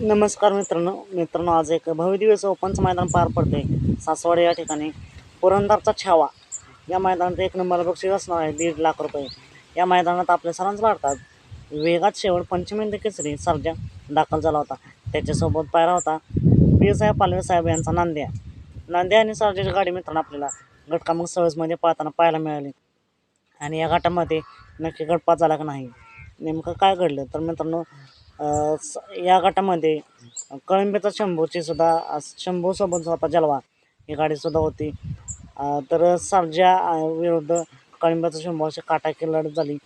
नमस्कार मित्रांनो. मित्रांनो आज एक भव्य दिवस ओपनचं मैदान पार पडते सासवाड या ठिकाणी पुरंदरचा छावा. या मैदानात एक नंबर बक्षीस असणार आहे दीड लाख रुपये. या मैदानात आपले सरांच वाढतात वेगात शेवट पंचमिंद केसरी सर्जा दाखल झाला होता. त्याच्यासोबत पायरा होता पीरसाहेब पालवे साहेब यांचा नांद्या. नांद्या आणि सर्जाची गाडी मित्रांनो आपल्याला गटकामक सहजमध्ये पाहताना पाहायला मिळाली. आणि या गटामध्ये नक्की गटपात झाला का नाही नेमकं काय घडलं? तर मित्रांनो या गटामध्ये कळंबेचा शंभूची सुद्धा शंभूसोबत होता जलवा. ही गाडीसुद्धा होती. तर सर्जा विरुद्ध कळंब्याचा शंभू अशी काटाकी लढत झाली.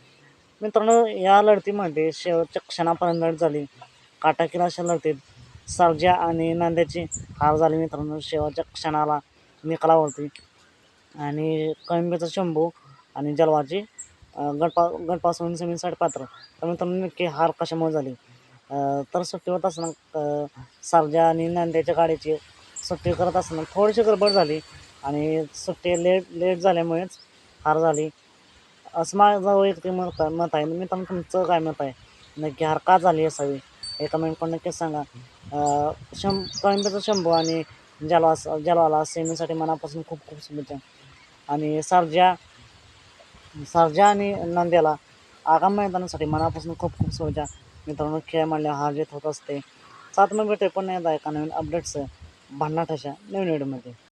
मित्रांनो या लढतीमध्ये शेवटच्या क्षणापर्यंत लढत झाली. काटाकीला अशा लढतीत सर्जा आणि नांद्याची हार झाली. मित्रांनो शेवटच्या क्षणाला निकालावरती आणि कळंबेचा शंभू आणि जलवाची गटपा गटपासून सेमीसाठी पात्र. तर मित्रांनो नक्की हार कशामुळे झाली? तर सुट्टी होत असताना सारजा आणि नांद्याच्या गाडीची सुट्टी करत असताना थोडीशी गडबड झाली आणि सुट्टी लेट लेट झाल्यामुळेच हार झाली. असं माझं वैयक्तिक मत मत आहे. मित्रांनो तुमचं काय मत आहे? नक्की हार का झाली असावी? हे कमेंट पण नक्कीच सांगा. शं कळंबेचा शंभू आणि जलवा जलवाला सेमीसाठी मनापासून खूप खूप शुभेच्छा. आणि सारजा सारजा आणि नंद्याला आगामी मैदानासाठी मनापासून खूप खूप शुभेच्छा मित्रांनो खेळ मांडल्यावर हार जीत होत असते. सात मग भेटे पण नाही एका नवीन अपडेट्स भन्नाट अशा नवीन व्हिडिओमध्ये